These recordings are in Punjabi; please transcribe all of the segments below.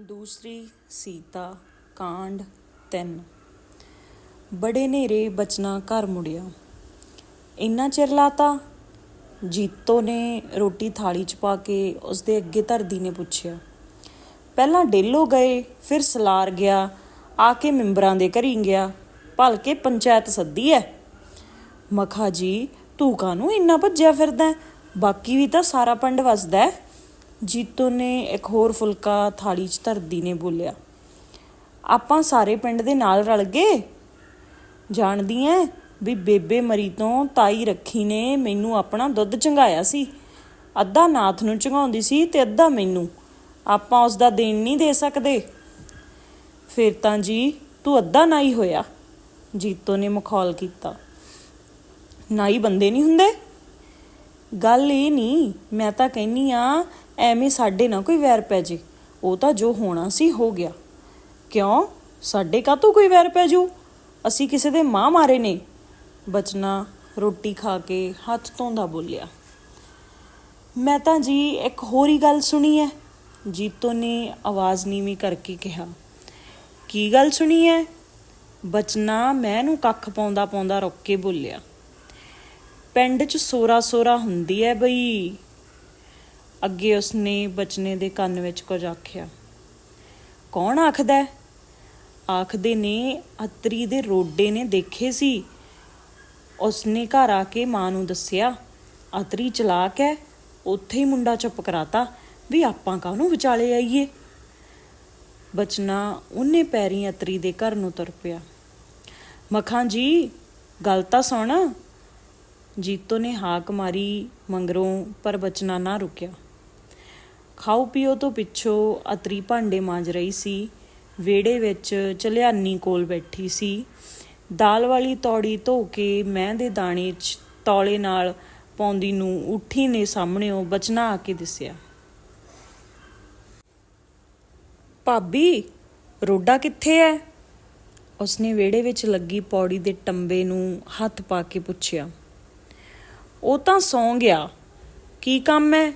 ਦੂਸਰੀ ਸੀਤਾ, ਕਾਂਡ 3 ਬੜੇ ਨੇਰੇ ਬਚਨਾ ਘਰ ਮੁੜਿਆ। ਇੰਨਾ ਚਿਰ ਲਾਤਾ? ਜੀਤੋ ਨੇ ਰੋਟੀ ਥਾਲੀ 'ਚ ਪਾ ਕੇ ਉਸਦੇ ਅੱਗੇ ਧਰਦੀ ਨੇ ਪੁੱਛਿਆ। ਪਹਿਲਾਂ ਡੇਲੋ ਗਏ, ਫਿਰ ਸਲਾਰ ਗਿਆ, ਆ ਕੇ ਮੈਂਬਰਾਂ ਦੇ ਘਰੀ ਗਿਆ। ਭਲਕੇ ਪੰਚਾਇਤ ਸੱਦੀ ਐ। ਮਖਾ ਜੀ, ਤੂੰ ਕਾਹਨੂੰ ਇੰਨਾ ਭੱਜਿਆ ਫਿਰਦਾ ਬਾਕੀ ਵੀ ਤਾਂ ਸਾਰਾ ਪਿੰਡ ਵਸਦਾ ਹੈ। ਜੀਤੋ ਨੇ ਇੱਕ ਹੋਰ ਫੁਲਕਾ ਥਾਲੀ 'ਚ ਧਰਦੀ ਨੇ ਬੋਲਿਆ, ਆਪਾਂ ਸਾਰੇ ਪਿੰਡ ਦੇ ਨਾਲ ਰਲ ਗਏ? ਜਾਣਦੀ ਐ ਵੀ ਬੇਬੇ ਮਰੀ ਤੋਂ ਤਾਈ ਰੱਖੀ ਨੇ ਮੈਨੂੰ ਆਪਣਾ ਦੁੱਧ ਚੰਗਾਇਆ ਸੀ। ਅੱਧਾ ਨਾਥ ਨੂੰ ਚੰਗਾਉਂਦੀ ਸੀ ਤੇ ਅੱਧਾ ਮੈਨੂੰ। ਆਪਾਂ ਉਸ ਦਾ ਦੇਣ ਨਹੀਂ ਦੇ ਸਕਦੇ। ਫਿਰ ਤਾਂ ਜੀ, ਤੂੰ ਅੱਧਾ ਨਾਈ ਹੋਇਆ। ਜੀਤੋ ਨੇ ਮਖੌਲ ਕੀਤਾ। ਨਾਈ ਬੰਦੇ ਨਹੀਂ ਹੁੰਦੇ? ਗੱਲ ਇਹ ਨਹੀਂ ਮੈਂ ਤਾਂ ਕਹਿੰਨੀ ਆ ਐਵੇਂ ਸਾਡੇ ਨਾਲ ਕੋਈ ਵੈਰ ਪੈ ਜੇ। ਉਹ ਤਾਂ ਜੋ ਹੋਣਾ ਸੀ ਹੋ ਗਿਆ। ਕਿਉਂ? ਸਾਡੇ ਕਾਹਤੋਂ ਕੋਈ ਵੈਰ ਪੈ ਜੂ? ਅਸੀਂ ਕਿਸੇ ਦੇ ਮਾਂ ਮਾਰੇ ਨੇ। ਬਚਨਾ, ਰੋਟੀ ਖਾ ਕੇ ਹੱਥ ਧੋਂਦਾ ਬੋਲਿਆ। ਮੈਂ ਤਾਂ ਜੀ ਇੱਕ ਹੋਰ ਹੀ ਗੱਲ ਸੁਣੀ ਹੈ ਜੀਤੋ ਨੇ ਆਵਾਜ਼ ਨੀਵੀਂ ਕਰਕੇ ਕਿਹਾ। ਕੀ ਗੱਲ ਸੁਣੀ ਹੈ ਬਚਨਾ, ਮੈਂ ਨੂੰ ਕੱਖ ਪਾਉਂਦਾ ਪਾਉਂਦਾ ਰੁੱਕ ਕੇ ਬੋਲਿਆ। ਪਿੰਡ 'ਚ ਸੋਰਾ ਸੋਰਾ ਹੁੰਦੀ ਐ ਬਈ। ਅੱਗੇ ਉਸਨੇ ਬਚਨੇ ਦੇ ਕੰਨ ਵਿੱਚ ਕੁਝ ਆਖਿਆ, ਕੌਣ ਆਖਦਾ ਆਖਦੇ ਨੇ, ਅਤਰੀ ਦੇ ਰੋਡੇ ਨੇ ਦੇਖੇ ਸੀ। ਉਸਨੇ ਘਰ ਆ ਕੇ ਮਾਂ ਨੂੰ ਦੱਸਿਆ, ਅਤਰੀ ਚਲਾਕ ਹੈ, ਉੱਥੇ ਹੀ ਮੁੰਡਾ ਚੁੱਪ ਕਰਾਤਾ, ਵੀ ਆਪਾਂ ਕਾਹਨੂੰ ਵਿਚਾਲੇ ਆਈਏ? ਬਚਨਾ ਉਹਨੇ ਪੈਰੀਂ ਅਤਰੀ ਦੇ ਘਰ ਨੂੰ ਤੁਰ ਪਿਆ। ਮਖਾਂ ਜੀ, ਗੱਲ ਤਾਂ ਸੁਣ। ਜੀਤੋ ਨੇ ਹਾਕ ਮਾਰੀ, ਮੰਗਰੋਂ, ਪਰ ਬਚਨਾ ਨਾ ਰੁਕਿਆ। ਖਾਓ ਪੀਓ ਤੋਂ ਪਿੱਛੋਂ ਅਤਰੀ ਭਾਂਡੇ ਮਾਂਜ ਰਹੀ ਸੀ। ਵਿਹੜੇ ਵਿੱਚ ਚਲਿਆਨੀ ਕੋਲ ਬੈਠੀ ਸੀ। ਦਾਲ ਵਾਲੀ ਤੌੜੀ ਧੋ ਕੇ ਮੈਂ ਦੇ ਦਾਣੇ 'ਚ ਤੌਲੇ ਨਾਲ ਪਾਉਂਦੀ ਨੂੰ ਉੱਠੀ ਨੇ ਸਾਹਮਣਿਓ ਬਚਨਾ ਆ ਕੇ ਦਿਸਿਆ। ਭਾਬੀ, ਰੋਡਾ ਕਿੱਥੇ ਐ? ਉਸਨੇ ਵਿਹੜੇ ਵਿੱਚ ਲੱਗੀ ਪੌੜੀ ਦੇ ਟੰਬੇ ਨੂੰ ਹੱਥ ਪਾ ਕੇ ਪੁੱਛਿਆ। ਉਹ ਤਾਂ ਸੌਂ ਗਿਆ। ਕੀ ਕੰਮ ਹੈ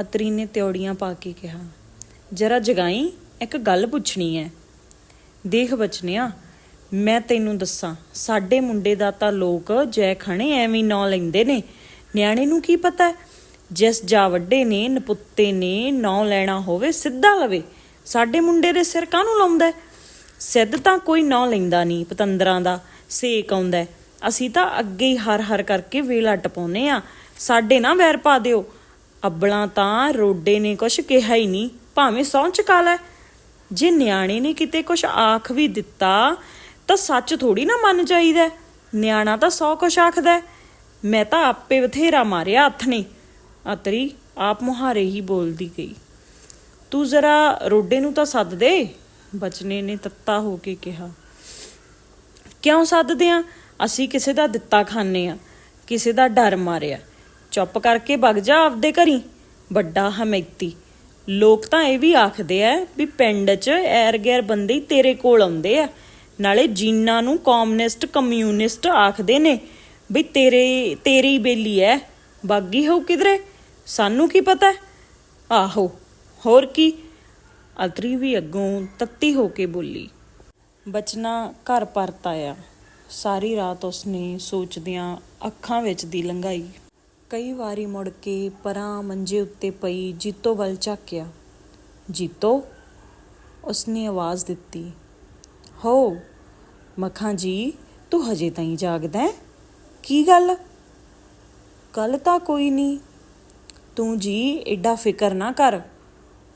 ਅਤਰੀ ਨੇ ਤਿਉੜੀਆਂ ਪਾ ਕੇ ਕਿਹਾ, ਜਰਾ ਜਗਾਈ, ਇੱਕ ਗੱਲ ਪੁੱਛਣੀ ਹੈ ਦੇਖ ਬਚਨਿਆ, ਮੈਂ ਤੈਨੂੰ ਦੱਸਾਂ, ਸਾਡੇ ਮੁੰਡੇ ਦਾ ਤਾਂ ਲੋਕ ਜੈ ਖਣੇ ਐਵੇਂ ਨਾਂ ਲੈਂਦੇ ਨੇ। ਨਿਆਣੇ ਨੂੰ ਕੀ ਪਤਾ ਜਿਸ ਜਾ ਵੱਡੇ ਨੇ, ਨਪੁੱਤੇ ਨੇ ਨਾਂ ਲੈਣਾ ਹੋਵੇ, ਸਿੱਧਾ ਲਵੇ। ਸਾਡੇ ਮੁੰਡੇ ਦੇ ਸਿਰ ਕਾਹਨੂੰ ਲਾਉਂਦਾ ਸਿੱਧ ਤਾਂ ਕੋਈ ਨਾਂ ਲੈਂਦਾ ਨਹੀਂ ਪਤੰਦਰਾਂ ਦਾ, ਸੇਕ ਆਉਂਦਾ ਅਸੀਂ ਤਾਂ ਅੱਗੇ ਹੀ ਹਰ ਹਰ ਕਰਕੇ ਵੇਲਾ ਟਪਾਉਨੇ ਆ। ਸਾਡੇ ਨਾ ਵੈਰ ਪਾ ਦਿਓ। ਅੱਬਲਾਂ ਤਾਂ ਰੋਡੇ ਨੇ ਕੁਛ ਕਿਹਾ ਹੀ ਨਹੀਂ, ਭਾਵੇਂ ਸਹੁੰ ਚਕਾ ਲੈ। ਜੇ ਨਿਆਣੇ ਨੇ ਕਿਤੇ ਕੁਛ ਆਖ ਵੀ ਦਿੱਤਾ, ਤਾਂ ਸੱਚ ਥੋੜੀ ਨਾ ਮੰਨ ਜਾਈਦਾ। ਨਿਆਣਾ ਤਾਂ ਸੌ ਕੁਛ ਆਖਦਾ ਮੈਂ ਤਾਂ ਆਪੇ ਬਥੇਰਾ ਮਾਰਿਆ ਹੱਥ ਨੇ। ਅਤਰੀ ਆਪ ਮੁਹਾਰੇ ਹੀ ਬੋਲਦੀ ਗਈ। ਤੂੰ ਜ਼ਰਾ ਰੋਡੇ ਨੂੰ ਤਾਂ ਸੱਦ ਦੇ, ਬਚਨੇ ਨੇ ਤੱਤਾ ਹੋ ਕੇ ਕਿਹਾ। ਕਿਉਂ ਸੱਦਦੇ ਆ? ਅਸੀਂ ਕਿਸੇ ਦਾ ਦਿੱਤਾ ਖਾਂਦੇ ਆ, ਕਿਸੇ ਦਾ ਡਰ ਮਾਰਿਆ। ਚੁੱਪ ਕਰਕੇ ਵਗ ਜਾ ਆਪਦੇ ਘਰੀ। ਵੱਡਾ ਹਮੈਤੀ। ਲੋਕ ਤਾਂ ਇਹ ਵੀ ਆਖਦੇ ਆ ਵੀ ਪਿੰਡ 'ਚ ਐਰ ਗੈਰ ਬੰਦੇ ਤੇਰੇ ਕੋਲ ਆਉਂਦੇ ਆ। ਨਾਲੇ ਜੀਨਾ ਨੂੰ ਕਮਿਊਨਿਸਟ ਕਮਿਊਨਿਸਟ ਆਖਦੇ ਨੇ ਵੀ ਤੇਰੇ, ਤੇਰੀ ਬੇਲੀ ਐ। ਬਾਗੀ ਹੋ ਕਿਧਰੇ? ਸਾਨੂੰ ਕੀ ਪਤਾ? ਆਹੋ, ਹੋਰ ਕੀ? ਅਤਰੀ ਵੀ ਅੱਗੋਂ ਤੱਤੀ ਹੋ ਕੇ ਬੋਲੀ, ਬਚਨਾ ਘਰ ਪਰਤ ਆਇਆ। ਸਾਰੀ ਰਾਤ ਉਸਨੇ ਸੋਚਦਿਆਂ ਅੱਖਾਂ ਵਿੱਚ ਦੀ ਲੰਘਾਈ। ਕਈ ਵਾਰੀ ਮੁੜ ਕੇ ਪਰਾਂ ਮੰਜੇ ਉੱਤੇ ਪਈ ਜੀਤੋ ਵੱਲ ਝਾਕਿਆ। ਜੀਤੋ, ਉਸਨੇ ਆਵਾਜ਼ ਦਿੱਤੀ, ਹੋ, ਮੱਖਾਂ ਜੀ, ਤੂੰ ਹਜੇ ਤਾਈਂ ਜਾਗਦਾ ਹੈ? ਕੀ ਗੱਲ? ਗੱਲ ਤਾਂ ਕੋਈ ਨਹੀਂ। ਤੂੰ ਜੀ ਐਡਾ ਫਿਕਰ ਨਾ ਕਰ,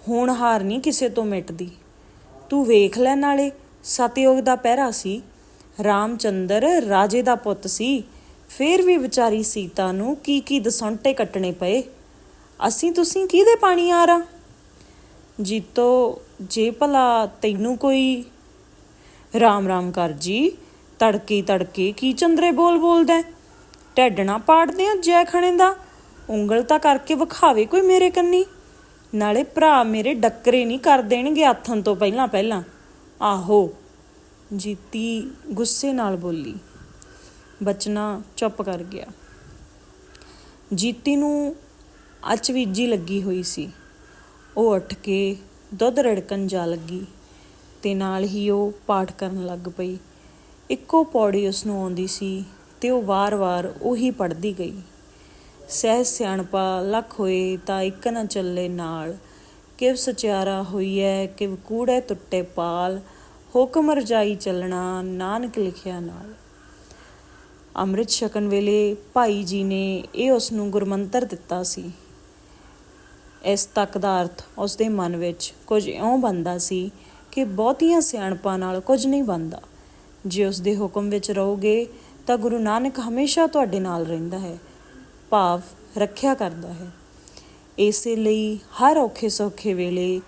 ਹੁਣ ਹਾਰ ਨਹੀਂ ਕਿਸੇ ਤੋਂ ਮਿਟਦੀ। ਤੂੰ ਵੇਖ ਲੈ ਨਾਲੇ, ਸਤਯੋਗ ਦਾ ਪਹਿਰਾ ਸੀ, ਰਾਮਚੰਦਰ ਰਾਜੇ ਦਾ ਪੁੱਤ ਸੀ ਫੇਰ ਵੀ ਵਿਚਾਰੀ ਸੀਤਾ ਨੂੰ ਕੀ ਕੀ ਦਸੰਟੇ ਕੱਟਣੇ ਪਏ? ਅਸੀਂ ਤੁਸੀਂ ਕਿਹਦੇ ਪਾਣੀ ਆ? ਰਾ ਜੀਤੋ, ਜੇ ਭਲਾ ਤੈਨੂੰ ਕੋਈ? ਰਾਮ ਰਾਮ ਕਰ ਜੀ, ਤੜਕੇ ਤੜਕੇ ਕੀ ਚੰਦਰੇ ਬੋਲ ਬੋਲਦਾ? ਹੈ? ਪਾੜਦੇ ਆ ਜੈ ਖਣੇ ਦਾ। ਉਂਗਲ ਤਾਂ ਕਰਕੇ ਵਿਖਾਵੇ ਕੋਈ ਮੇਰੇ ਕੰਨੀ। ਨਾਲੇ ਭਰਾ ਮੇਰੇ ਡੱਕਰੇ ਨਹੀਂ ਕਰ ਦੇਣਗੇ ਆਥਣ ਤੋਂ ਪਹਿਲਾਂ ਪਹਿਲਾਂ। ਆਹੋ, ਜੀਤੀ ਗੁੱਸੇ ਨਾਲ ਬੋਲੀ। ਬਚਨਾ ਚੁੱਪ ਕਰ ਗਿਆ। ਜੀਤੀ ਨੂੰ ਅਚਵੀਜੀ ਲੱਗੀ ਹੋਈ ਸੀ। ਉਹ ਉੱਠ ਕੇ ਦੁੱਧ ਰੜਕਣ ਜਾ ਲੱਗੀ ਤੇ ਨਾਲ ਹੀ ਉਹ ਪਾਠ ਕਰਨ ਲੱਗ ਪਈ। ਇੱਕੋ ਪੌੜੀ ਉਸ ਨੂੰ ਆਉਂਦੀ ਸੀ ਤੇ ਉਹ ਵਾਰ-ਵਾਰ ਉਹੀ ਪੜ੍ਹਦੀ ਗਈ। ਸਹਿ ਸਿਆਣਪਾ ਲੱਖ ਹੋਏ ਤਾਂ ਇੱਕ ਨਾ ਚੱਲੇ ਨਾਲ। ਕਿਵ ਸਚਿਆਰਾ ਹੋਈਐ, ਕਿਵ ਕੂੜੇ ਟੁੱਟੇ ਪਾਲ। ਹੁਕਮ ਰਜਾਈ ਚੱਲਣਾ, ਨਾਨਕ ਲਿਖਿਆ ਨਾਲ। ਅੰਮ੍ਰਿਤ ਛਕਣ ਵੇਲੇ ਭਾਈ ਜੀ ਨੇ ਇਹ ਉਸ ਨੂੰ ਗੁਰਮੰਤਰ ਦਿੱਤਾ ਸੀ। ਇਸ ਤੱਕ ਦਾ ਅਰਥ ਉਸ ਦੇ ਮਨ ਵਿੱਚ ਕੁਝ ਇਉਂ ਬੰਦਾ ਸੀ ਕਿ ਬਹੁਤੀਆਂ ਸਿਆਣਪਾਂ ਨਾਲ ਕੁਝ ਨਹੀਂ ਬੰਦਾ ਜੇ ਉਸ ਦੇ ਹੁਕਮ ਵਿੱਚ ਰਹੋਗੇ ਤਾਂ ਗੁਰੂ ਨਾਨਕ ਹਮੇਸ਼ਾ ਤੁਹਾਡੇ ਨਾਲ ਰਹਿੰਦਾ ਹੈ, ਭਾਵ ਰੱਖਿਆ ਕਰਦਾ ਹੈ। ਇਸੇ ਲਈ ਹਰ ਔਖੇ ਸੌਖੇ ਵੇਲੇ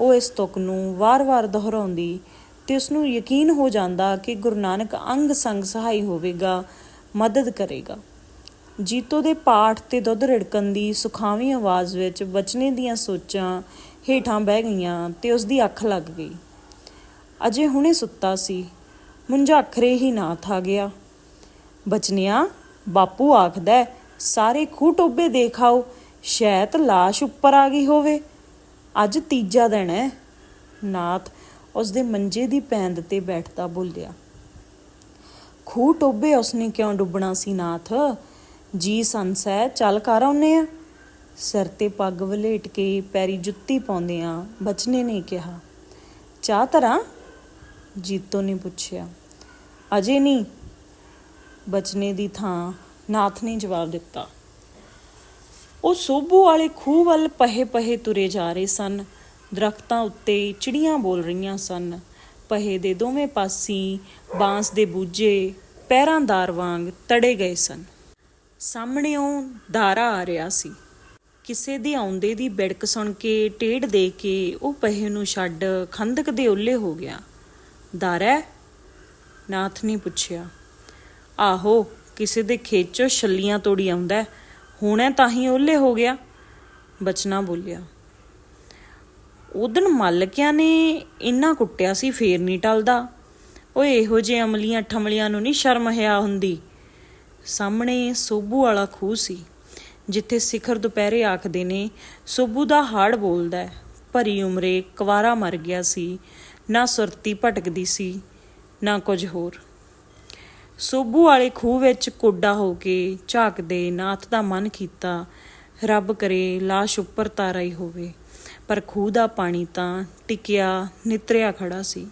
ਉਹ ਇਸ ਤੁਕ ਨੂੰ ਵਾਰ-ਵਾਰ ਦੁਹਰਾਉਂਦੀ ਤੇ ਉਸ ਨੂੰ ਯਕੀਨ ਹੋ ਜਾਂਦਾ ਕਿ ਗੁਰੂ ਨਾਨਕ ਅੰਗ ਸੰਗ ਸਹਾਈ ਹੋਵੇਗਾ ਮਦਦ ਕਰੇਗਾ। ਜੀਤੋ ਦੇ ਪਾਠ ਤੇ ਦੁੱਧ ਰਿੜਕਣ ਦੀ ਸੁਖਾਵੀਂ ਆਵਾਜ਼ ਵਿੱਚ ਬਚਨੇ ਦੀਆਂ ਸੋਚਾਂ ਹੇਠਾਂ ਬਹਿ ਗਈਆਂ ਤੇ ਉਸ ਦੀ ਅੱਖ ਲੱਗ ਗਈ। ਅਜੇ ਹੁਣੇ ਸੁੱਤਾ ਸੀ। ਮੁੰਝਾਖਰੇ ਹੀ ਨਾਥ ਆ ਗਿਆ। ਬਚਨਿਆ, ਬਾਪੂ ਆਖਦਾ ਸਾਰੇ ਖੂਹ ਟੋਬੇ ਦੇਖ ਆਓ ਸ਼ਾਇਦ ਲਾਸ਼ ਉੱਪਰ ਆ ਗਈ ਹੋਵੇ। ਅੱਜ ਤੀਜਾ ਦਿਨ ਹੈ। ਨਾਥ ਉਸ ਦੇ ਮੰਜੇ ਦੀ ਪੈਂਦ ਤੇ ਬੈਠਦਾ ਬੋਲਿਆ। ਖੂਹ ਟੋਬੇ ਉਸਨੇ ਕਿਉਂ ਡੁੱਬਣਾ ਸੀ ਨਾਥ? ਜੀ ਸੰਸੈ ਚੱਲ ਕਰ ਆਉਨੇ ਆ ਸਿਰ ਤੇ ਪੱਗ ਵਲੇਟ ਕੇ ਪੈਰੀ ਜੁੱਤੀ ਪਾਉਂਦਿਆਂ ਬਚਨੇ ਨੇ ਕਿਹਾ। ਚਾਹ ਤਰਾਂ ਜੀਤੋ ਨੇ ਪੁੱਛਿਆ। ਅਜੇ ਨਹੀਂ। ਬਚਨੇ ਦੀ ਥਾਂ ਨਾਥ ਨੇ ਜਵਾਬ ਦਿੱਤਾ। ਉਹ ਸੋਭੂ ਵਾਲੇ ਖੂਹ ਵੱਲ ਪਹੇ ਪਹੇ ਤੁਰੇ ਜਾ ਰਹੇ ਸਨ। ਦਰਖਤਾਂ ਉੱਤੇ ਚਿੜੀਆਂ ਬੋਲ ਰਹੀਆਂ ਸਨ। ਪਹੇ ਦੇ ਦੋਵੇਂ ਪਾਸੀ ਬਾਂਸ ਦੇ ਬੂਝੇ ਪੈਰਾਂਦਾਰ ਵਾਂਗ ਤੜੇ ਗਏ ਸਨ। ਸਾਹਮਣੇੋਂ ਦਾਰਾ ਆ ਰਿਹਾ ਸੀ। ਕਿਸੇ ਦੀ ਆਉਂਦੇ ਦੀ ਬਿੜਕ ਸੁਣ ਕੇ ਟੇੜ ਦੇ ਕੇ ਉਹ ਪਹੇ ਨੂੰ ਛੱਡ ਖੰਦਕ ਦੇ ਉੱਲੇ ਹੋ ਗਿਆ। ਦਾਰਾ ਨਾਥ ਨੇ ਪੁੱਛਿਆ। ਆਹੋ, ਕਿਸੇ ਦੇ ਖੇਤ ਚੋਂ ਛੱਲੀਆਂ ਤੋੜੀ ਆਉਂਦਾ। ਹੈ। ਹੁਣੇ ਤਾਂ ਹੀ ਓਲੇ ਹੋ ਗਿਆ। ਬਚਨਾ ਬੋਲਿਆ। ਉਦਣ ਮਾਲਕਿਆਂ ਨੇ ਇੰਨਾ ਕੁੱਟਿਆ ਸੀ, ਫੇਰ ਨਹੀਂ ਟਲਦਾ। ਓਏ, ਇਹੋ ਜਿਹੇ ਅਮਲੀਆਂ ਠਮਲੀਆਂ ਨੂੰ ਨਹੀਂ ਸ਼ਰਮ ਹਿਆ ਹੁੰਦੀ। ਸਾਹਮਣੇ ਸੋਭੂ ਵਾਲਾ ਖੂਹ ਸੀ, ਜਿੱਥੇ ਸਿਖਰ ਦੁਪਹਿਰੇ ਆਖਦੇ ਨੇ, ਸੋਭੂ ਦਾ ਹਾੜ ਬੋਲਦਾ ਹੈ। ਭਰੀ ਉਮਰੇ ਕੁਵਾਰਾ ਮਰ ਗਿਆ ਸੀ, ਨਾ ਸੁਰਤੀ ਭਟਕਦੀ ਸੀ, ਨਾ ਕੁਝ ਹੋਰ। ਸੋਭੂ ਵਾਲੇ ਖੂਹ ਵਿੱਚ ਕੋਡਾ ਹੋ ਕੇ ਝਾਕਦੇ ਨਾਥ ਦਾ ਮਨ ਕੀਤਾ, ਰੱਬ ਕਰੇ ਲਾਸ਼ ਉੱਪਰ ਤਾਰਾ ਹੀ ਹੋਵੇ। ਪਰ ਖੂਹ ਦਾ ਪਾਣੀ ਤਾਂ ਟਿਕਿਆ, ਨਿਤਰਿਆ ਖੜਾ ਸੀ।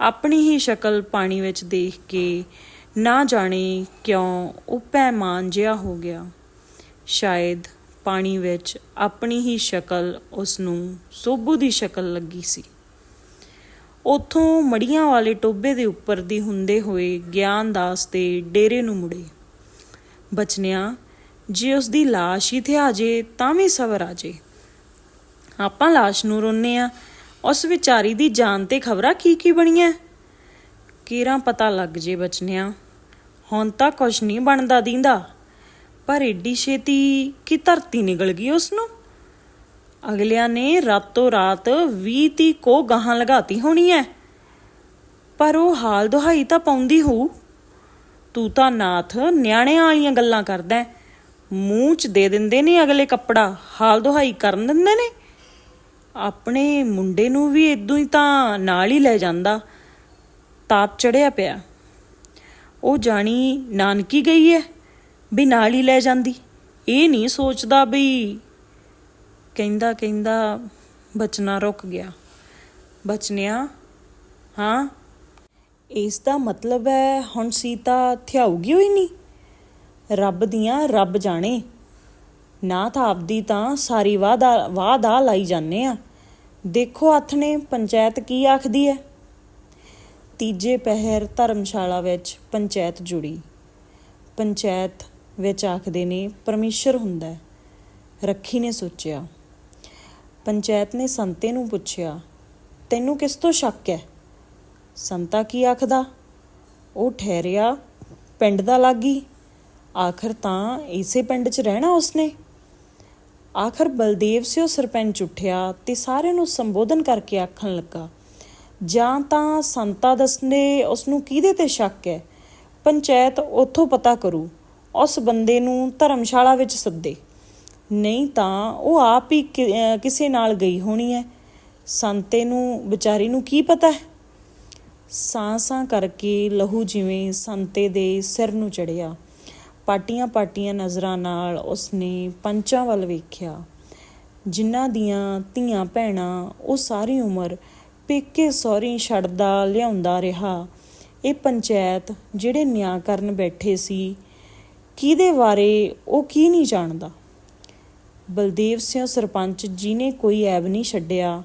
ਆਪਣੀ ਹੀ ਸ਼ਕਲ ਪਾਣੀ ਵਿੱਚ ਦੇਖ ਕੇ ਨਾ ਜਾਣੇ ਕਿਉਂ ਉਹ ਪੈਮਾਨ ਜਿਹਾ ਹੋ ਗਿਆ। ਸ਼ਾਇਦ ਪਾਣੀ ਵਿੱਚ ਆਪਣੀ ਹੀ ਸ਼ਕਲ ਉਸ ਨੂੰ ਸੋਭੂ ਦੀ ਸ਼ਕਲ ਲੱਗੀ ਸੀ। ਉਥੋਂ ਮੜੀਆਂ ਵਾਲੇ ਟੋਬੇ ਦੇ ਉੱਪਰ ਦੀ ਹੁੰਦੇ ਹੋਏ ਗਿਆਨਦਾਸ ਦੇ ਡੇਰੇ ਨੂੰ ਮੁੜੇ। ਬਚਨਿਆ, ਜੇ ਉਸ ਦੀ ਲਾਸ਼ ਹੀ ਤੇ ਆ ਜੇ, ਤਾਂ ਵੀ ਸਬਰ ਆ ਜੇ। ਆਪਾਂ ਲਾਸ਼ ਨੂੰ ਰੋਨੇ ਆ। ਉਸ ਵਿਚਾਰੀ ਦੀ ਜਾਨ ਤੇ ਖਬਰਾਂ ਕੀ ਕੀ ਬਣੀਆਂ? ਕੀਰਾਂ ਪਤਾ ਲੱਗ ਜੇ ਬਚਨਿਆ। ਹੁਣ ਤਾਂ ਕੁਛ ਨਹੀਂ ਬਣਦਾ ਦਿੰਦਾ। ਪਰ ਏਡੀ ਛੇਤੀ ਕੀ ਧਰਤੀ ਨਿਕਲ ਗਈ ਉਸ ਨੂੰ ਅਗਲਿਆਂ ਨੇ ਰਾਤੋਂ ਰਾਤ 20 30 ਕੋ ਗਾਹਾਂ ਲਗਾਤੀ ਹੋਣੀ ਐ। ਪਰ ਉਹ ਹਾਲ ਦੁਹਾਈ ਤਾਂ ਪਾਉਂਦੀ ਹੋਊ। ਤੂੰ ਤਾਂ ਨਾਥ, ਨਿਆਣਿਆਂ ਵਾਲੀਆਂ ਗੱਲਾਂ ਕਰਦਾ ਮੂੰਹ 'ਚ ਦੇ ਦਿੰਦੇ ਨੇ ਅਗਲੇ ਕੱਪੜਾ, ਹਾਲ ਦੁਹਾਈ ਕਰਨ ਦਿੰਦੇ ਨੇ। ਆਪਣੇ ਮੁੰਡੇ ਨੂੰ ਵੀ ਇਦੋਂ ਹੀ ਤਾਂ ਨਾਲ ਹੀ ਲੈ ਜਾਂਦਾ। ਤਾਪ ਚੜਿਆ ਪਿਆ। ਉਹ ਜਾਣੀ ਨਾਨਕੀ ਗਈ ਹੈ ਵੀ ਨਾਲ ਹੀ ਲੈ ਜਾਂਦੀ। ਇਹ ਨਹੀਂ ਸੋਚਦਾ ਵੀ ਕਹਿੰਦਾ ਕਹਿੰਦਾ ਬਚਨਾ ਰੁਕ ਗਿਆ। ਬਚਨਿਆ, ਹਾਂ, ਇਸ ਦਾ ਮਤਲਬ ਹੈ ਹੁਣ ਸੀਤਾ ਥਿਆਉਗੀ ਹੋਈ ਨਹੀਂ? ਰੱਬ ਦੀਆਂ ਰੱਬ ਜਾਣੇ। ਨਾ ਤਾਂ ਆਪਦੀ ਤਾਂ ਸਾਰੀ ਵਾਹ ਦਾ ਵਾਹ ਦਾ ਲਾਈ ਜਾਂਦੇ ਆ। ਦੇਖੋ ਹੱਥ ਨੇ, ਪੰਚਾਇਤ ਕੀ ਆਖਦੀ ਹੈ? ਤੀਜੇ ਪਹਿਰ ਧਰਮਸ਼ਾਲਾ ਵਿੱਚ ਪੰਚਾਇਤ ਜੁੜੀ। ਪੰਚਾਇਤ ਵਿੱਚ ਆਖਦੇ ਨੇ, ਪਰਮੇਸ਼ਰ ਹੁੰਦਾ ਹੈ। ਰੱਖੀ ਨੇ ਸੋਚਿਆ। ਪੰਚਾਇਤ ਨੇ ਸੰਤੇ ਨੂੰ ਪੁੱਛਿਆ, ਤੈਨੂੰ ਕਿਸ ਤੋਂ ਸ਼ੱਕ ਹੈ? ਸੰਤਾ ਕੀ ਆਖਦਾ? ਉਹ ਠਹਿਰਿਆ, ਪਿੰਡ ਦਾ ਲਾਗੀ। ਆਖਰ ਤਾਂ ਇਸੇ ਪਿੰਡ 'ਚ ਰਹਿਣਾ ਉਸਨੇ? ਆਖਰ ਬਲਦੇਵ ਸਿਓ ਸਰਪੰਚ ਉੱਠਿਆ ਤੇ ਸਾਰਿਆਂ ਨੂੰ ਸੰਬੋਧਨ ਕਰਕੇ ਆਖਣ ਲੱਗਾ, ਜਾਂ ਤਾਂ ਸੰਤਾ ਦਸਨੇ ਉਸ ਨੂੰ ਕਿਹਦੇ ਤੇ ਸ਼ੱਕ ਹੈ? ਪੰਚਾਇਤ ਉੱਥੋਂ ਪਤਾ ਕਰੂ, ਉਸ ਬੰਦੇ ਨੂੰ ਧਰਮਸ਼ਾਲਾ ਵਿੱਚ ਸੱਦੇ। ਨਹੀਂ ਤਾਂ ਉਹ ਆਪ ਹੀ ਕਿ- ਕਿਸੇ ਨਾਲ ਗਈ ਹੋਣੀ ਹੈ। ਸੰਤੇ ਨੂੰ, ਵਿਚਾਰੀ ਨੂੰ ਕੀ ਪਤਾ ਹੈ? ਸਾਂ-ਸਾਂ ਕਰਕੇ ਲਹੂ ਜਿਵੇਂ ਸੰਤੇ ਦੇ ਸਿਰ ਨੂੰ ਚੜਿਆ। ਪਾਟੀਆਂ-ਪਾਟੀਆਂ ਨਜ਼ਰਾਂ ਨਾਲ ਉਸਨੇ ਪੰਚਾਂ ਵੱਲ ਵੇਖਿਆ। ਜਿਨ੍ਹਾਂ ਦੀਆਂ ਧੀਆਂ ਭੈਣਾਂ ਉਹ ਸਾਰੀ ਉਮਰ ਪੇਕੇ ਸਹੁਰੀ ਛੱਡਦਾ ਲਿਆਉਂਦਾ ਰਿਹਾ। ਇਹ ਪੰਚਾਇਤ ਜਿਹੜੇ ਨਿਆਂ ਕਰਨ ਬੈਠੇ ਸੀ, ਕਿਹਦੇ ਬਾਰੇ ਉਹ ਕੀ ਨਹੀਂ ਜਾਣਦਾ? ਬਲਦੇਵ ਸਿੰਘ ਸਰਪੰਚ ਜਿਹਨੇ ਕੋਈ ਐਬ ਨਹੀਂ ਛੱਡਿਆ।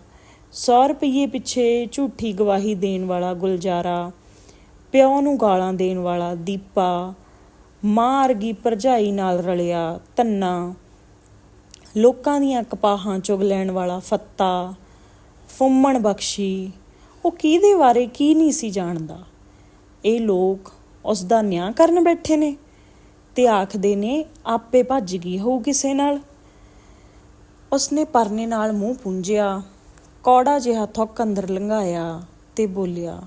100 ਰੁਪਏ ਪਿੱਛੇ ਝੂਠੀ ਗਵਾਹੀ ਦੇਣ ਵਾਲਾ ਗੁਲਜ਼ਾਰਾ, ਪਿਓ ਨੂੰ ਗਾਲਾਂ ਦੇਣ ਵਾਲਾ ਦੀਪਾ ਮਾਰਗੀ ਅਰਗੀ ਭਰਜਾਈ ਨਾਲ ਰਲਿਆ ਤੰਨਾ। ਲੋਕਾਂ ਦੀਆਂ ਕਪਾਹਾਂ ਚੁਗ ਲੈਣ ਵਾਲਾ ਫੱਤਾ, ਫੁੰਮਣ ਬਖਸ਼ੀ। ਉਹ ਕਿਹਦੇ ਬਾਰੇ ਕੀ ਨਹੀਂ ਸੀ ਜਾਣਦਾ। ਇਹ ਲੋਕ ਉਸ ਦਾ ਨਿਆਂ ਕਰਨ ਬੈਠੇ ਨੇ ਤੇ ਆਖਦੇ ਨੇ ਆਪੇ ਭੱਜ ਗਈ ਹੋਊ ਕਿਸੇ ਨਾਲ। ਉਸਨੇ ਪਰਨੇ ਨਾਲ ਮੂੰਹ ਪੂੰਝਿਆ, ਕੌੜਾ ਜਿਹਾ ਥੁੱਕ ਅੰਦਰ ਲੰਘਾਇਆ ਤੇ ਬੋਲਿਆ,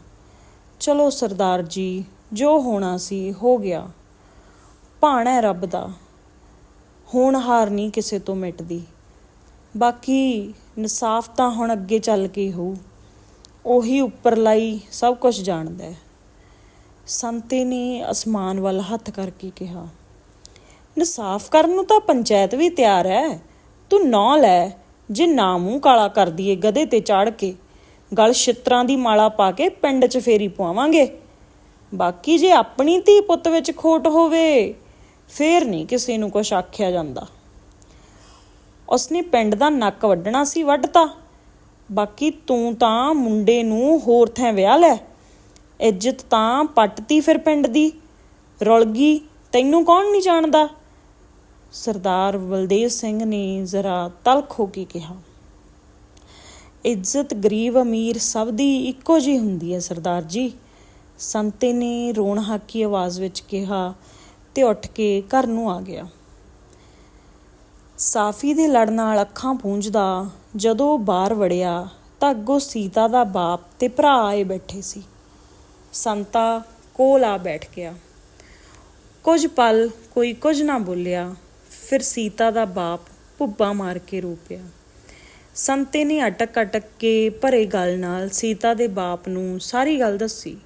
ਚਲੋ ਸਰਦਾਰ ਜੀ, ਜੋ ਹੋਣਾ ਸੀ ਹੋ ਗਿਆ। ਭਾਣਾ ਹੈ ਰੱਬ ਦਾ। ਹੁਣ ਹਾਰ ਨਹੀਂ ਕਿਸੇ ਤੋਂ ਮਿਟਦੀ। ਬਾਕੀ ਇਨਸਾਫ ਤਾਂ ਹੁਣ ਅੱਗੇ ਚੱਲ ਕੇ ਹੋਊ। ਉਹੀ ਉੱਪਰ ਲਾਈ ਸਭ ਕੁਝ ਜਾਣਦਾ ਹੈ। ਸੰਤੇ ਨੇ ਅਸਮਾਨ ਵੱਲ ਹੱਥ ਕਰਕੇ ਕਿਹਾ, ਇਨਸਾਫ ਕਰਨ ਨੂੰ ਤਾਂ ਪੰਚਾਇਤ ਵੀ ਤਿਆਰ ਹੈ। ਤੂੰ ਨਾਂ ਲੈ। ਜੇ ਨਾ ਮੂੰਹ ਕਾਲਾ ਕਰ ਦਈਏ ਗਧੇ ਤੇ ਚਾੜ ਕੇ, ਗਲ ਛਿੱਤਰਾਂ ਦੀ ਮਾਲਾ ਪਾ ਕੇ ਪਿੰਡ 'ਚ ਫੇਰੀ ਪਵਾਵਾਂਗੇ। ਬਾਕੀ ਜੇ ਆਪਣੀ ਧੀ ਪੁੱਤ ਵਿੱਚ ਖੋਟ ਹੋਵੇ ਫੇਰ ਨਹੀਂ ਕਿਸੇ ਨੂੰ ਕੁਛ ਆਖਿਆ ਜਾਂਦਾ। ਉਸਨੇ ਪਿੰਡ ਦਾ ਨੱਕ ਵੱਢਣਾ ਸੀ, ਵੱਢਤਾ। ਬਾਕੀ ਤੂੰ ਤਾਂ ਮੁੰਡੇ ਨੂੰ ਹੋਰ ਥਾਂ ਵਿਆਹ ਲੈ। ਇੱਜ਼ਤ ਤਾਂ ਪੱਟਤੀ ਫਿਰ ਪਿੰਡ ਦੀ। ਰੁਲ ਗਈ, ਤੈਨੂੰ ਕੌਣ ਨਹੀਂ ਜਾਣਦਾ? ਸਰਦਾਰ ਬਲਦੇਵ ਸਿੰਘ ਨੇ ਜ਼ਰਾ ਤਲਖ ਹੋ ਕੇ ਕਿਹਾ, ਇੱਜ਼ਤ ਗਰੀਬ ਅਮੀਰ ਸਭ ਦੀ ਇੱਕੋ ਜੀ ਹੁੰਦੀ ਹੈ ਸਰਦਾਰ ਜੀ। ਸੰਤੇ ਨੇ ਰੋਣ ਹਾਕੀ ਆਵਾਜ਼ ਵਿੱਚ ਕਿਹਾ ਤੇ ਉੱਠ ਕੇ ਘਰ ਨੂੰ ਆ ਗਿਆ। ਸਾਫੀ ਦੇ ਲੜ ਨਾਲ ਅੱਖਾਂ ਪੂੰਝਦਾ, ਜਦੋਂ ਉਹ ਬਾਹਰ ਵੜਿਆ, ਤਾਂ ਅੱਗੋਂ ਸੀਤਾ ਦਾ ਬਾਪ ਤੇ ਭਰਾ ਆਏ ਬੈਠੇ ਸੀ। ਸੰਤਾ ਕੋਲ ਆ ਬੈਠ ਗਿਆ। ਕੁਝ ਪਲ ਕੋਈ ਕੁਝ ਨਾ ਬੋਲਿਆ, ਫਿਰ ਸੀਤਾ ਦਾ ਬਾਪ ਭੁੱਬਾ ਮਾਰ ਕੇ ਰੋ ਪਿਆ। ਸੰਤੇ ਨੇ ਅਟਕ ਅਟਕ ਕੇ ਭਰੇ ਗੱਲ ਨਾਲ ਸੀਤਾ ਦੇ ਬਾਪ ਨੂੰ ਸਾਰੀ ਗੱਲ ਦੱਸੀ।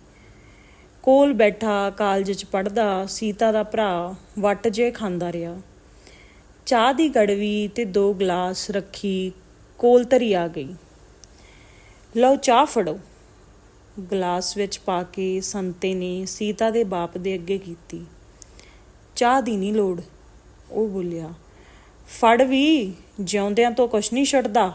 ਕੋਲ ਬੈਠਾ ਕਾਲਜ 'ਚ ਪੜਦਾ ਸੀਤਾ ਦਾ ਭਰਾ ਵੱਟ ਜੇ ਖਾਂਦਾ ਰਿਹਾ। ਚਾਹ ਦੀ ਗੜਵੀ ਤੇ ਦੋ ਗਲਾਸ ਰੱਖੀ ਕੋਲ ਧਰੀ ਆ ਗਈ। ਲਓ ਚਾਹ ਫੜੋ। ਗਲਾਸ ਵਿੱਚ ਪਾ ਕੇ ਸੰਤੇ ਨੇ ਸੀਤਾ ਦੇ ਬਾਪ ਦੇ ਅੱਗੇ ਕੀਤੀ। ਚਾਹ ਦੀ ਨਹੀਂ ਲੋੜ, ਉਹ ਬੋਲਿਆ। ਫੜ ਵੀ, ਜਿਉਂਦਿਆਂ ਤੋਂ ਕੁਛ ਨਹੀਂ ਛੱਡਦਾ।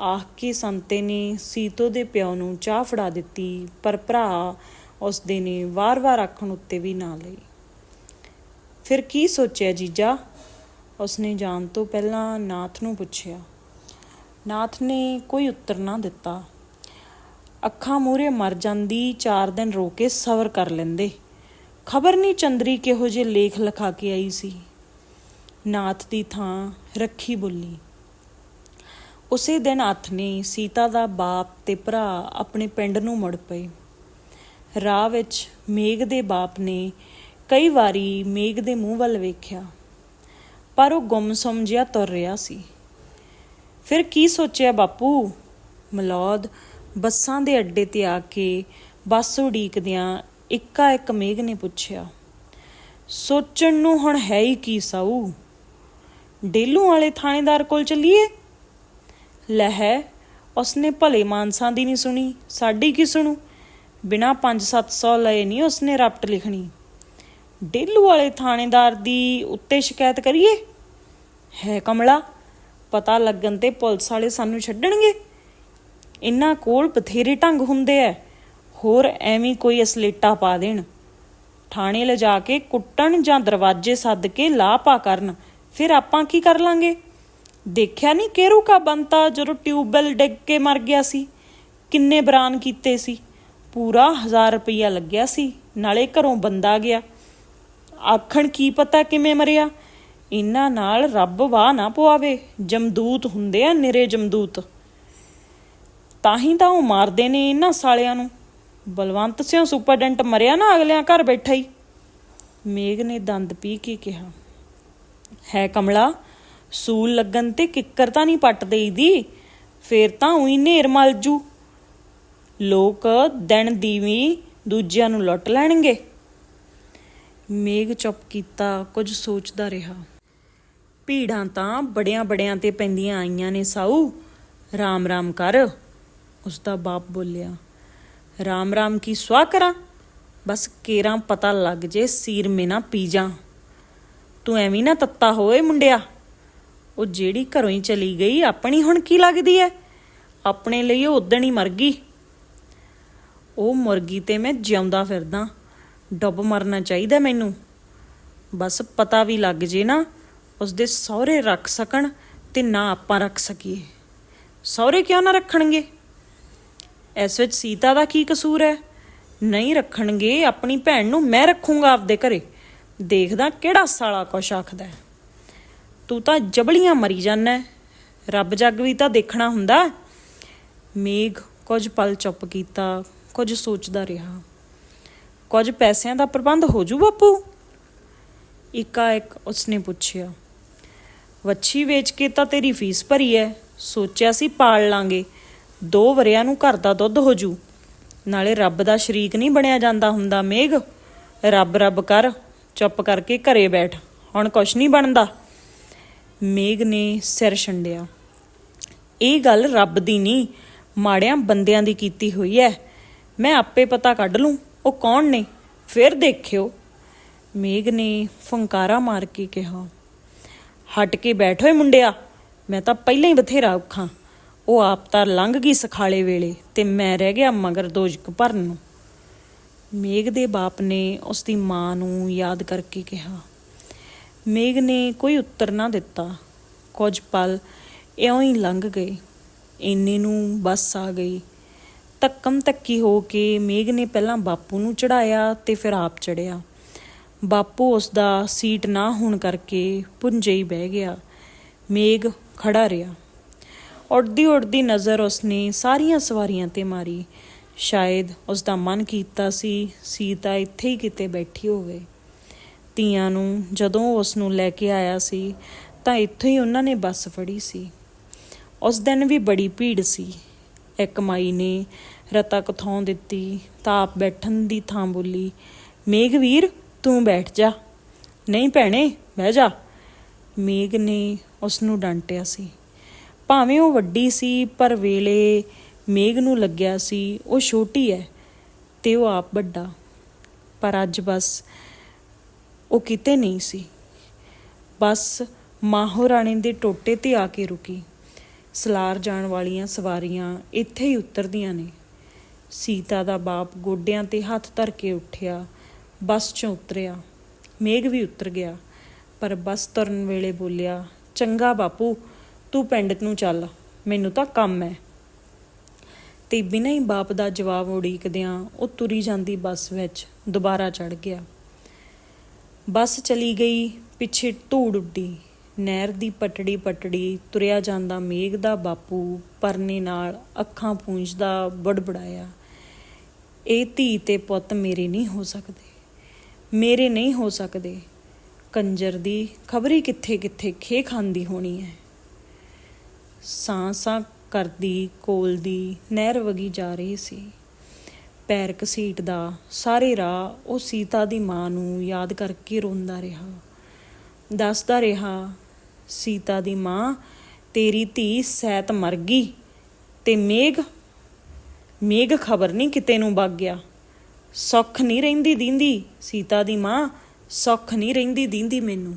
ਆਖ ਕੇ ਸੰਤੇ ਨੇ ਸੀਤੋ ਦੇ ਪਿਓ ਨੂੰ ਚਾਹ ਫੜਾ ਦਿੱਤੀ, ਪਰ ਭਰਾ ਉਸ ਦੇ ਨੇ ਵਾਰ-ਵਾਰ ਆਖਣ ਉੱਤੇ ਵੀ ਨਾ ਲਈ। ਫਿਰ ਕੀ ਸੋਚਿਆ ਜੀਜਾ? ਉਸਨੇ ਜਾਣ ਤੋਂ ਪਹਿਲਾਂ ਨਾਥ ਨੂੰ ਪੁੱਛਿਆ। ਨਾਥ ਨੇ ਕੋਈ ਉੱਤਰ ਨਾ ਦਿੱਤਾ। ਅੱਖਾਂ ਮੂਰੇ ਮਰ ਜਾਂਦੀ 4 ਦਿਨ ਰੋ ਕੇ ਸਬਰ ਕਰ ਲੈਂਦੇ। ਖਬਰ ਨਹੀਂ ਚੰਦਰੀ ਕਿਹੋ ਜਿਹੇ ਲੇਖ ਲਿਖਾ ਕੇ ਆਈ ਸੀ। ਨਾਥ ਦੀ ਥਾਂ ਰੱਖੀ ਬੁੱਲੀ। ਉਸੇ ਦਿਨ ਹੱਥ ਨੇ ਸੀਤਾ ਦਾ ਬਾਪ ਤੇ ਭਰਾ ਆਪਣੇ ਪਿੰਡ ਨੂੰ ਮੁੜ ਪਏ। ਰਾਹ ਵਿੱਚ ਮੇਘ ਦੇ ਬਾਪ ਨੇ ਕਈ ਵਾਰੀ ਮੇਘ ਦੇ ਮੂੰਹ ਵੱਲ ਵੇਖਿਆ, ਪਰ ਉਹ ਗੁੰਮਸਮ ਜਿਹਾ ਤੁਰ ਰਿਹਾ ਸੀ। ਫਿਰ ਕੀ ਸੋਚਿਆ ਬਾਪੂ? ਮਲੌਦ ਬੱਸਾਂ ਦੇ ਅੱਡੇ ਤੇ ਆ ਕੇ ਬੱਸ ਉਡੀਕਦਿਆਂ ਇੱਕਾ ਇੱਕ ਮੇਘ ਨੇ ਪੁੱਛਿਆ, ਸੋਚਣ ਨੂੰ ਹੁਣ ਹੈ ਹੀ ਕੀ ਸਾਊ? ਡੇਲੂ ਵਾਲੇ ਥਾਣੇਦਾਰ ਕੋਲ ਚੱਲੀਏ? ਲਹਿ ਉਸਨੇ ਭਲੇ ਮਾਨਸਾਂ ਦੀ ਨਹੀਂ ਸੁਣੀ, ਸਾਡੀ ਕੀ ਸੁਣੂ? ਬਿਨਾ 5-700 ਲਏ ਨਹੀਂ ਉਸਨੇ ਰਪਟ ਲਿਖਣੀ। ਡੇਲੂ ਵਾਲੇ ਥਾਣੇਦਾਰ ਦੀ ਉੱਤੇ ਸ਼ਿਕਾਇਤ ਕਰੀਏ? ਹੈ ਕਮਲਾ, ਪਤਾ ਲੱਗਣ ਤੇ ਪੁਲਿਸ ਵਾਲੇ ਸਾਨੂੰ ਛੱਡਣਗੇ। ਇਹਨਾਂ ਕੋਲ ਬਥੇਰੇ ਢੰਗ ਹੁੰਦੇ ਐ, ਹੋਰ ਐਵੇਂ ਕੋਈ ਅਸਲੇਟਾ ਪਾ ਦੇਣ। ਥਾਣੇ ਲਿਜਾ ਕੇ ਕੁੱਟਣ ਜਾਂ ਦਰਵਾਜ਼ੇ ਸੱਦ ਕੇ ਲਾਪਾ ਕਰਨ, ਫਿਰ ਆਪਾਂ ਕੀ ਕਰ ਲਾਂਗੇ? ਦੇਖਿਆ ਨਹੀਂ ਕੇਰੂ ਕਾ ਬੰਤਾ ਜਦੋਂ ਟਿਊਬਵੈਲ ਡਿੱਗ ਕੇ ਮਰ ਗਿਆ ਸੀ? ਕਿੰਨੇ ਬਰਾਨ ਕੀਤੇ ਸੀ? ਪੂਰਾ 1000 ਰੁਪਈਆ ਲੱਗਿਆ ਸੀ, ਨਾਲੇ ਘਰੋਂ ਬੰਦਾ ਗਿਆ। ਆਖਣ, ਕੀ ਪਤਾ ਕਿਵੇਂ ਮਰਿਆ? ਇਹਨਾਂ ਨਾਲ ਰੱਬ ਵਾਹ ਨਾ ਪਵਾਵੇ। ਜਮਦੂਤ ਹੁੰਦੇ ਆ ਨਿਰੇ ਜਮਦੂਤ। ਤਾਂ ਹੀ ਤਾਂ ਉਹ ਮਾਰਦੇ ਨੇ ਇਹਨਾਂ ਸਾਲਿਆਂ ਨੂੰ। ਬਲਵੰਤ ਸਿੰਘ ਸੁਪਰਡੈਂਟ ਮਰਿਆ ਨਾ ਅਗਲਿਆਂ ਘਰ ਬੈਠਾ ਹੀ। ਮੇਘ ਨੇ ਦੰਦ ਪੀ ਕੇ ਕਿਹਾ, ਹੈ ਕਮਲਾ, ਸੂਲ ਲੱਗਣ ਤੇ ਕਿੱਕਰ ਤਾਂ ਨਹੀਂ ਪੱਟ ਦੇਈਦੀ ਫੇਰ ਤਾਂ ਉਹੀ ਨੇਰ ਮਲ ਜੂ ਲੋਕ ਦਿਨ ਦੀਵੀ ਦੂਜਿਆਂ ਨੂੰ ਲੁੱਟ ਲੈਣਗੇ। ਮੇਘ ਚੁੱਪ ਕੀਤਾ, ਕੁਝ ਸੋਚਦਾ ਰਿਹਾ। ਭੀੜਾਂ ਤਾਂ ਬੜਿਆਂ ਬੜਿਆਂ ਤੇ ਪੈਂਦੀਆਂ ਆਈਆਂ ਨੇ ਸਾਊ। ਰਾਮ ਰਾਮ ਕਰ, ਉਸ ਦਾ ਬਾਪ ਬੋਲਿਆ। ਰਾਮ ਰਾਮ ਕੀ ਸਵਾ ਕਰਾਂ? ਬਸ ਕੇਰਾਂ ਪਤਾ ਲੱਗ ਜੇ ਸੀਰ ਮੇ ਨਾ ਪੀ ਜਾ। ਤੂੰ ਐਵੇਂ ਨਾ ਤੱਤਾ ਹੋਏ ਮੁੰਡਿਆ। ਉਹ ਜਿਹੜੀ ਘਰੋਂ ਹੀ ਚਲੀ ਗਈ, ਆਪਣੀ ਹੁਣ ਕੀ ਲੱਗਦੀ ਐ? ਆਪਣੇ ਲਈ ਉਹ ਉਦਣ ਹੀ ਮਰ ਗਈ। ਉਹ ਮੁਰਗੀ ਤੇ ਮੈਂ ਜਿਉਂਦਾ ਫਿਰਦਾ। ਡੁੱਬ ਮਰਨਾ ਚਾਹੀਦਾ ਮੈਨੂੰ। ਬਸ ਪਤਾ ਵੀ ਲੱਗ ਜੇ ਨਾ, ਉਸਦੇ ਸਹੁਰੇ ਰੱਖ ਸਕਣ ਤੇ ਨਾ ਆਪਾਂ ਰੱਖ ਸਕੀਏ। ਸਹੁਰੇ ਕਿਉਂ ਨਾ ਰੱਖਣਗੇ? ਇਸ ਵਿੱਚ ਸੀਤਾ ਦਾ ਕੀ ਕਸੂਰ ਹੈ? ਨਹੀਂ ਰੱਖਣਗੇ, ਆਪਣੀ ਭੈਣ ਨੂੰ ਮੈਂ ਰੱਖੂੰਗਾ ਆਪਦੇ ਘਰੇ। ਦੇਖਦਾ ਕਿਹੜਾ ਸਾਲਾ ਕੁਛ ਆਖਦਾ ਤੂੰ ਤਾਂ ਜਬਲੀਆਂ ਮਰੀ ਜਾਂਦਾ ਰੱਬ ਜੱਗ ਵੀ ਤਾਂ ਦੇਖਣਾ ਹੁੰਦਾ। ਮੇਘ ਕੁਝ ਪਲ ਚੁੱਪ ਕੀਤਾ। ਕੁਝ ਸੋਚਦਾ ਰਿਹਾ। ਕੁਝ ਪੈਸਿਆਂ ਦਾ ਪ੍ਰਬੰਧ ਹੋ ਜੂ ਬਾਪੂ? ਇੱਕਾ ਇੱਕ ਉਸਨੇ ਪੁੱਛਿਆ, ਵੱਛੀ ਵੇਚ ਕੇ ਤਾਂ ਤੇਰੀ ਫੀਸ ਭਰੀ ਐ। ਸੋਚਿਆ ਸੀ ਪਾਲ ਲਾਂਗੇ। ਦੋ ਵਰਿਆਂ ਨੂੰ ਘਰ ਦਾ ਦੁੱਧ ਹੋ ਜੂ। ਨਾਲੇ ਰੱਬ ਦਾ ਸ਼ਰੀਕ ਨਹੀਂ ਬਣਿਆ ਜਾਂਦਾ ਹੁੰਦਾ ਮੇਘ। ਰੱਬ ਰੱਬ ਕਰ, ਚੁੱਪ ਕਰਕੇ ਘਰੇ ਬੈਠ। ਹੁਣ ਕੁਛ ਨਹੀਂ ਬਣਦਾ। ਮੇਘ ਨੇ ਸਿਰ ਛੰਡਿਆ, ਇਹ ਗੱਲ ਰੱਬ ਦੀ ਨਹੀਂ, ਮਾੜਿਆਂ ਬੰਦਿਆਂ ਦੀ ਕੀਤੀ ਹੋਈ ਹੈ ਮੈਂ ਆਪੇ ਪਤਾ ਕੱਢ ਲੂੰ, ਉਹ ਕੌਣ ਨੇ? ਫਿਰ ਦੇਖਿਓ। ਮੇਘ ਨੇ ਫੰਕਾਰਾ ਮਾਰ ਕੇ ਕਿਹਾ, ਹਟ ਕੇ ਬੈਠ ਓਏ ਮੁੰਡਿਆ, ਮੈਂ ਤਾਂ ਪਹਿਲਾਂ ਹੀ ਬਥੇਰਾ ਔਖਾਂ। ਉਹ ਆਪ ਤਾਂ ਲੰਘ ਗਈ ਸਖਾਲੇ ਵੇਲੇ ਤੇ ਮੈਂ ਰਹਿ ਗਿਆ ਮਗਰ ਦੋਜਕ ਭਰਨ ਨੂੰ। ਮੇਘ ਦੇ ਬਾਪ ਨੇ ਉਸ ਦੀ ਮਾਂ ਨੂੰ ਯਾਦ ਕਰਕੇ ਕਿਹਾ, ਮੇਘ ਨੇ ਕੋਈ ਉੱਤਰ ਨਾ ਦਿੱਤਾ। ਕੁਝ ਪਲ ਇਉਂ ਹੀ ਲੰਘ ਗਏ। ਇੰਨੇ ਨੂੰ ਬੱਸ ਆ ਗਈ। ਧੱਕਮ ਧੱਕੀ ਹੋ ਕੇ ਮੇਘ ਨੇ ਪਹਿਲਾਂ ਬਾਪੂ ਨੂੰ ਚੜਾਇਆ ਤੇ ਫਿਰ ਆਪ ਚੜਿਆ। ਬਾਪੂ ਉਸ ਦਾ ਸੀਟ ਨਾ ਹੋਣ ਕਰਕੇ ਪੁੰਜੇ ਹੀ ਬਹਿ ਗਿਆ। ਮੇਘ ਖੜਾ ਰਿਹਾ। ਉੜਦੀ ਉੜਦੀ ਨਜ਼ਰ ਉਸਨੇ ਸਾਰੀਆਂ ਸਵਾਰੀਆਂ ਤੇ ਮਾਰੀ। ਸ਼ਾਇਦ ਉਸ ਦਾ ਮਨ ਕੀਤਾ ਸੀ ਸੀਤਾ ਇੱਥੇ ਹੀ ਕਿਤੇ ਬੈਠੀ ਹੋਵੇ। ਤੀਆਂ ਨੂੰ ਜਦੋਂ ਉਸ ਨੂੰ ਲੈ ਕੇ ਆਇਆ ਸੀ, ਤਾਂ ਇੱਥੋਂ ਹੀ ਉਹਨਾਂ ਨੇ ਬੱਸ ਫੜੀ ਸੀ। ਉਸ ਦਿਨ ਵੀ ਬੜੀ ਭੀੜ ਸੀ। ਇੱਕ ਮਾਈ ਨੇ ਰਤਾ ਕਥੋਂ ਦਿੱਤੀ ਤਾਂ ਆਪ ਬੈਠਣ ਦੀ ਥਾਂ ਬੋਲੀ ਮੇਘਵੀਰ ਤੂੰ ਬੈਠ ਜਾ। ਨਹੀਂ ਭੈਣੇ, ਬਹਿ ਜਾ। ਮੇਘ ਨੇ ਉਸ ਨੂੰ ਡਾਂਟਿਆ ਸੀ। ਭਾਵੇਂ ਉਹ ਵੱਡੀ ਸੀ, ਪਰ ਵੇਲੇ ਮੇਘ ਨੂੰ ਲੱਗਿਆ ਸੀ, ਉਹ ਛੋਟੀ ਹੈ ਤੇ ਉਹ ਆਪ ਵੱਡਾ। ਪਰ ਅੱਜ ਬਸ ਉਹ ਕਿਤੇ ਨਹੀਂ ਸੀ। ਬਸ ਮਾਹੋ ਰਾਣੀ ਦੇ ਟੋਟੇ ਤੇ ਆ ਕੇ ਰੁਕੀ। ਸਲਾਰ ਜਾਣ ਵਾਲੀਆਂ ਸਵਾਰੀਆਂ ਇੱਥੇ ਹੀ ਉਤਰਦੀਆਂ ਨੇ। ਸੀਤਾ ਦਾ ਬਾਪ ਗੋਡਿਆਂ ਤੇ ਹੱਥ ਧਰ ਕੇ ਉੱਠਿਆ, ਬੱਸ ਚੋਂ ਉਤਰਿਆ। ਮੇਘ ਵੀ ਉਤਰ ਗਿਆ, ਪਰ ਬੱਸ ਤੁਰਨ ਵੇਲੇ ਬੋਲਿਆ, ਚੰਗਾ ਬਾਪੂ, ਤੂੰ ਪਿੰਡ ਨੂੰ ਚੱਲ, ਮੈਨੂੰ ਤਾਂ ਕੰਮ ਹੈ ਤੇ ਬਿਨਾਂ ਹੀ ਬਾਪ ਦਾ ਜਵਾਬ ਉਡੀਕਦਿਆਂ ਉਹ ਤੁਰੀ ਜਾਂਦੀ ਬੱਸ ਵਿੱਚ, ਦੁਬਾਰਾ ਚੜ ਗਿਆ। ਬੱਸ ਚਲੀ ਗਈ, ਪਿੱਛੇ ਧੂੜ ਉੱਡੀ। ਨਹਿਰ ਦੀ ਪਟੜੀ ਪਟੜੀ ਤੁਰਿਆ ਜਾਂਦਾ ਮੇਘ ਦਾ ਬਾਪੂ ਪਰਨੇ ਨਾਲ ਅੱਖਾਂ ਪੂੰਝਦਾ ਬੜਬੜਾਇਆ। ਇਹ ਧੀ ਤੇ ਪੁੱਤ ਮੇਰੇ ਨਹੀਂ ਹੋ ਸਕਦੇ। ਮੇਰੇ ਨਹੀਂ ਹੋ ਸਕਦੇ। ਕੰਜਰ ਦੀ ਖਬਰੀ ਕਿੱਥੇ ਕਿੱਥੇ ਖੇ ਖਾਂਦੀ ਹੋਣੀ ਹੈ ਸਾਂ ਸਾਂ ਕਰਦੀ ਕੋਲ ਦੀ ਨਹਿਰ ਵਗੀ ਜਾ ਰਹੀ ਸੀ। ਪੈਰ ਘਸੀਟਦਾ ਸਾਰੇ ਰਾਹ ਉਹ ਸੀਤਾ ਦੀ ਮਾਂ ਨੂੰ ਯਾਦ ਕਰਕੇ ਰੋਂਦਾ ਰਿਹਾ। ਦੱਸਦਾ ਰਿਹਾ ਸੀਤਾ ਦੀ ਮਾਂ, ਤੇਰੀ ਧੀ ਸੈਤ ਮਰ ਗਈ ਤੇ ਮੇਘ ਮੇਘ ਖਬਰ ਨਹੀਂ ਕਿਤੇ ਨੂੰ ਵਗ ਗਿਆ ਸੁੱਖ ਨਹੀਂ ਰਹਿੰਦੀ ਦਿੰਦੀ, ਸੀਤਾ ਦੀ ਮਾਂ, ਸੁੱਖ ਨਹੀਂ ਰਹਿੰਦੀ ਦਿੰਦੀ ਮੈਨੂੰ।